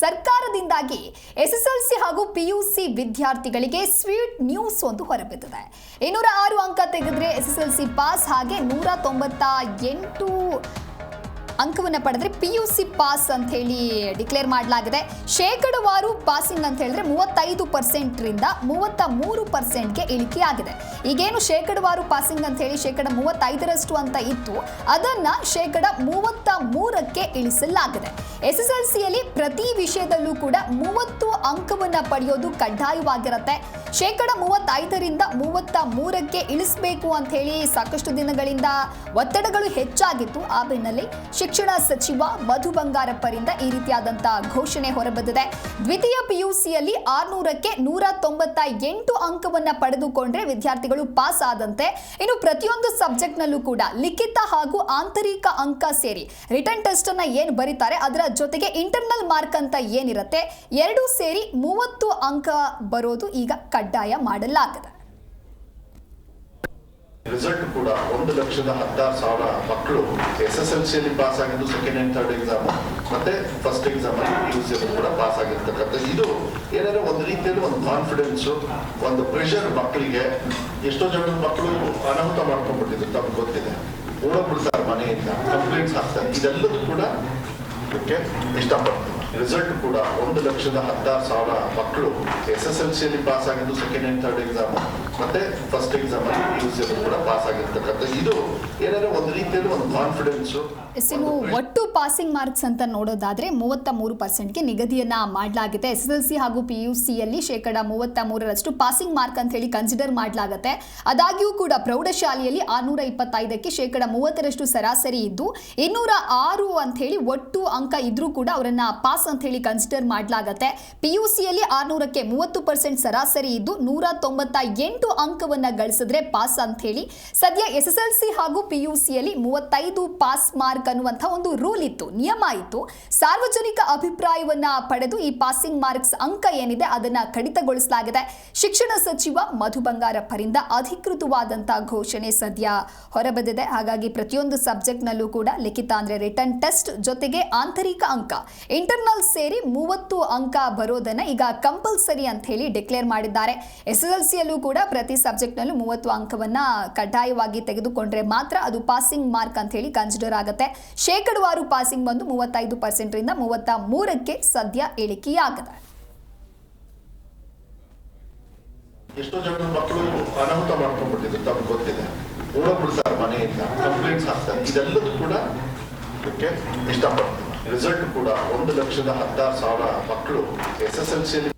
ಸರ್ಕಾರದಿಂದಾಗಿ SSLC ಹಾಗೂ PUC ವಿದ್ಯಾರ್ಥಿಗಳಿಗೆ sweet news ಒಂದು ಹೊರಬಿದ್ದಿದೆ. ಇನ್ನೂರ ಆರು ಅಂಕ ತೆಗೆದ್ರೆ ಎಸ್ಎಸ್ಎಲ್ಸಿ ಪಾಸ್, ಹಾಗೆ ನೂರ ತೊಂಬತ್ತ ಎಂಟು ಅಂಕವನ್ನು ಪಡೆದ್ರೆ ಪಿ ಯು ಸಿ ಪಾಸ್ ಅಂತ ಹೇಳಿ ಡಿಕ್ಲೇರ್ ಮಾಡಲಾಗಿದೆ ಶೇಕಡವಾರು ಪಾಸಿಂಗ್ ಅಂತ ಹೇಳಿದ್ರೆ ಮೂವತ್ತೈದು ಪರ್ಸೆಂಟ್ರಿಂದ ಮೂವತ್ತ ಮೂರು ಪರ್ಸೆಂಟ್ಗೆ ಇಳಿಕೆಯಾಗಿದೆ ಈಗೇನು ಶೇಕಡವಾರು ಪಾಸಿಂಗ್ ಅಂತ ಹೇಳಿ ಶೇಕಡ ಮೂವತ್ತೈದರಷ್ಟು ಅಂತ ಇತ್ತು. ಅದನ್ನ ಶೇಕಡ ಮೂವತ್ತ ಮೂರಕ್ಕೆ ಇಳಿಸಲಾಗಿದೆ. ಎಸ್ ಎಸ್ ಎಲ್ ಸಿಯಲ್ಲಿ ಪ್ರತಿ ವಿಷಯದಲ್ಲೂ ಕೂಡ ಮೂವತ್ತು ಅಂಕವನ್ನ ಪಡೆಯೋದು ಕಡ್ಡಾಯವಾಗಿರುತ್ತೆ. ಶೇಕಡ ಮೂವತ್ತೈದರಿಂದ ಮೂವತ್ತ ಮೂರಕ್ಕೆ ಇಳಿಸಬೇಕು ಅಂತ ಹೇಳಿ ಸಾಕಷ್ಟು ದಿನಗಳಿಂದ ಒತ್ತಡಗಳು ಹೆಚ್ಚಾಗಿತ್ತು. ಆ ಬೆನ್ನಲ್ಲೇ ಶಿಕ್ಷಣ ಸಚಿವ ಮಧು ಬಂಗಾರಪ್ಪರಿಂದ ಈ ರೀತಿಯಾದಂತಹ ಘೋಷಣೆ ಹೊರಬಂದಿದೆ. ದ್ವಿತೀಯ ಪಿಯುಸಿಯಲ್ಲಿ ಆರ್ನೂರಕ್ಕೆ ನೂರ ತೊಂಬತ್ತ ಎಂಟು ಅಂಕವನ್ನ ಪಡೆದುಕೊಂಡ್ರೆ ವಿದ್ಯಾರ್ಥಿಗಳು ಪಾಸ್ ಆದಂತೆ. ಇನ್ನು ಪ್ರತಿಯೊಂದು ಸಬ್ಜೆಕ್ಟ್ನಲ್ಲೂ ಕೂಡ ಲಿಖಿತ ಹಾಗೂ ಆಂತರಿಕ ಅಂಕ ಸೇರಿ ರಿಟರ್ನ್ ಟೆಸ್ಟ್ ಅನ್ನ ಏನು ಬರೀತಾರೆ, ಅದರ ಜೊತೆಗೆ ಇಂಟರ್ನಲ್ ಮಾರ್ಕ್ ಅಂತ ಏನಿರುತ್ತೆ, ಎರಡು ಸೇರಿ ಮೂವತ್ತು ಅಂಕ ಬರೋದು ಈಗ ಕಡ್ಡಾಯ ಮಾಡಲಾಗಿದೆ. ರಿಸಲ್ಟ್ ಕೂಡ ಒಂದು ಲಕ್ಷದ ಹತ್ತಾರು ಸಾವಿರ ಮಕ್ಕಳು ಎಸ್ ಎಸ್ ಎಲ್ ಸಿಯಲ್ಲಿ ಪಾಸ್ ಆಗಿದ್ದು ಸೆಕೆಂಡ್ ಅಂಡ್ ಥರ್ಡ್ ಎಕ್ಸಾಮ್ ಮತ್ತೆ ಫಸ್ಟ್ ಎಕ್ಸಾಮ್ ಅಲ್ಲಿ ಕೂಡ ಪಾಸ್ ಆಗಿರ್ತಕ್ಕಂಥ ಇದು ಏನಾದ್ರೆ ಒಂದು ರೀತಿಯಲ್ಲಿ ಒಂದು ಕಾನ್ಫಿಡೆನ್ಸ್ ಒಂದು ಪ್ರೆಷರ್ ಮಕ್ಕಳಿಗೆ. ಎಷ್ಟೋ ಜನ ಮಕ್ಕಳು ಅನಾಹುತ ಮಾಡ್ಕೊಂಡ್ಬಿಟ್ಟಿದ್ರು, ತಮ್ಗೆ ಗೊತ್ತಿದೆ. ಓಡಬಿಡ್ತಾರೆ ಮನೆಯಿಂದ ಕಂಪ್ಲೇಂಟ್ಸ್ ಹಾಕ್ತಾರೆ. ಇದೆಲ್ಲದೂ ಕೂಡ ಇಷ್ಟಪಡ್ತೀನಿ ರಿಸಲ್ಟ್ ಕೂಡ ಒಂದು ಲಕ್ಷದ ಹತ್ತಾರು ಸಾವಿರ ಮಕ್ಕಳು ಎಸ್ ಎಸ್ ಎಲ್ ಸಿಯಲ್ಲಿ ಪಾಸ್ ಆಗಿದ್ದು ಸೆಕೆಂಡ್ ಅಂಡ್ ಥರ್ಡ್ ಎಕ್ಸಾಮ್ ಮತ್ತೆ ಫಸ್ಟ್ ಎಕ್ಸಾಮ್ ಅಲ್ಲಿ ಪಿ ಯು ಸಿ ಕೂಡ ಪಾಸ್ ಆಗಿರ್ತಕ್ಕಂಥ ಇದು ಏನಂದ್ರೆ ಒಂದು ರೀತಿಯಲ್ಲಿ ಒಂದು ಕಾನ್ಫಿಡೆನ್ಸ್ ಎಸ್ ಇನ್ನು ಒಟ್ಟು ಪಾಸಿಂಗ್ ಮಾರ್ಕ್ಸ್ ಅಂತ ನೋಡೋದಾದ್ರೆ ಮೂವತ್ತ ಮೂರು ಪರ್ಸೆಂಟ್ಗೆ ನಿಗದಿಯನ್ನ ಮಾಡಲಾಗಿದೆ ಎಸ್ ಎಸ್ ಎಲ್ ಸಿ ಹಾಗೂ ಪಿ ಯು ಸಿಯಲ್ಲಿ ಶೇಕಡ ಮೂವತ್ತ ಮೂರರಷ್ಟು ಪಾಸಿಂಗ್ ಮಾರ್ಕ್ ಅಂತ ಹೇಳಿ ಕನ್ಸಿಡರ್ ಮಾಡಲಾಗುತ್ತೆ. ಅದಾಗ್ಯೂ ಕೂಡ ಪ್ರೌಢಶಾಲೆಯಲ್ಲಿ ಆರುನೂರ ಇಪ್ಪತ್ತೈದಕ್ಕೆ ಶೇಕಡ ಮೂವತ್ತರಷ್ಟು ಸರಾಸರಿ ಇದ್ದು ಇನ್ನೂರ ಆರು ಅಂತ ಹೇಳಿ ಒಟ್ಟು ಅಂಕ ಇದ್ರೂ ಕೂಡ ಅವರನ್ನ ಪಾಸ್ ಅಂತ ಹೇಳಿ ಕನ್ಸಿಡರ್ ಮಾಡಲಾಗುತ್ತೆ. ಪಿ ಯು ಸಿಯಲ್ಲಿ ಆರುನೂರಕ್ಕೆ ಮೂವತ್ತು ಪರ್ಸೆಂಟ್ ಸರಾಸರಿ ಇದ್ದು ನೂರ ತೊಂಬತ್ತ ಎಂಟು ಅಂಕವನ್ನ ಗಳಿಸಿದ್ರೆ ಪಾಸ್ ಅಂತ ಹೇಳಿ ಸದ್ಯ ಎಸ್ ಎಸ್ ಎಲ್ ಸಿ ಹಾಗೂ ಪಿ ಯು ಸಿಯಲ್ಲಿ ಮೂವತ್ತೈದು ಪಾಸ್ ಮಾರ್ಕ್ ಅನ್ನುವಂಥ ಒಂದು ರೂಲ್ ಇತ್ತು, ನಿಯಮ ಇತ್ತು. ಸಾರ್ವಜನಿಕ ಅಭಿಪ್ರಾಯವನ್ನ ಪಡೆದು ಈ ಪಾಸಿಂಗ್ ಮಾರ್ಕ್ಸ್ ಅಂಕ ಏನಿದೆ ಅದನ್ನ ಕಡಿತಗೊಳಿಸಲಾಗಿದೆ. ಶಿಕ್ಷಣ ಸಚಿವ ಮಧು ಬಂಗಾರಪ್ಪರಿಂದ ಅಧಿಕೃತವಾದಂತಹ ಘೋಷಣೆ ಸದ್ಯ ಹೊರಬಂದಿದೆ. ಹಾಗಾಗಿ ಪ್ರತಿಯೊಂದು ಸಬ್ಜೆಕ್ಟ್ನಲ್ಲೂ ಕೂಡ ಲಿಖಿತ ಅಂದ್ರೆ ರಿಟರ್ನ್ ಟೆಸ್ಟ್ ಜೊತೆಗೆ ಆಂತರಿಕ ಅಂಕ. ಇಂಟರ್ನಲ್ ಸೇರಿ ಮೂವತ್ತು ಅಂಕ ಬರೋದನ್ನ ಈಗ ಕಂಪಲ್ಸರಿ ಅಂತ ಹೇಳಿ ಡಿಕ್ಲೇರ್ ಮಾಡಿದ್ದಾರೆ. ಎಸ್ ಎಸ್ ಎಲ್ ಸಿಯಲ್ಲೂ ಕೂಡ ಪ್ರತಿ ಸಬ್ಜೆಕ್ಟ್ನಲ್ಲೂ ಮೂವತ್ತು ಅಂಕವನ್ನ ಕಡ್ಡಾಯವಾಗಿ ತೆಗೆದುಕೊಂಡ್ರೆ ಮಾತ್ರ ಅದು ಪಾಸಿಂಗ್ ಮಾರ್ಕ್ ಅಂತ ಹೇಳಿ ಕನ್ಸಿಡರ್ ಆಗುತ್ತೆ. ಶೇಕಡವಾರು ಪಾಸಿಂಗ್ ಬಂದು ಮೂವತ್ತೈದು ಪರ್ಸೆಂಟ್ರಿಂದ ಮೂವತ್ತ ಮೂರಕ್ಕೆ ಸದ್ಯ ಇಳಿಕೆಯಾಗಿದೆ ಎಷ್ಟೋ ಜನ ಮಕ್ಕಳು ಅನಾಹುತ ಮಾಡ್ಕೊಂಡ್ಬಿಟ್ಟಿದ್ರು, ತಮ್ಗೆ ಗೊತ್ತಿದೆ. ಓಡಬಿಡ್ತಾರೆ ಮನೆಯಿಂದ ಕಂಪ್ಲೇಂಟ್ಸ್ ಆಗ್ತಾರೆ ಇದೆಲ್ಲದೂ ಕೂಡ ಇಷ್ಟಪಡ್ತೀನಿ. ರಿಸಲ್ಟ್ ಕೂಡ ಒಂದು ಲಕ್ಷದ ಹತ್ತಾರು ಸಾವಿರ ಮಕ್ಕಳು ಎಸ್ ಎಸ್ ಎಲ್ ಸಿಯಲ್ಲಿ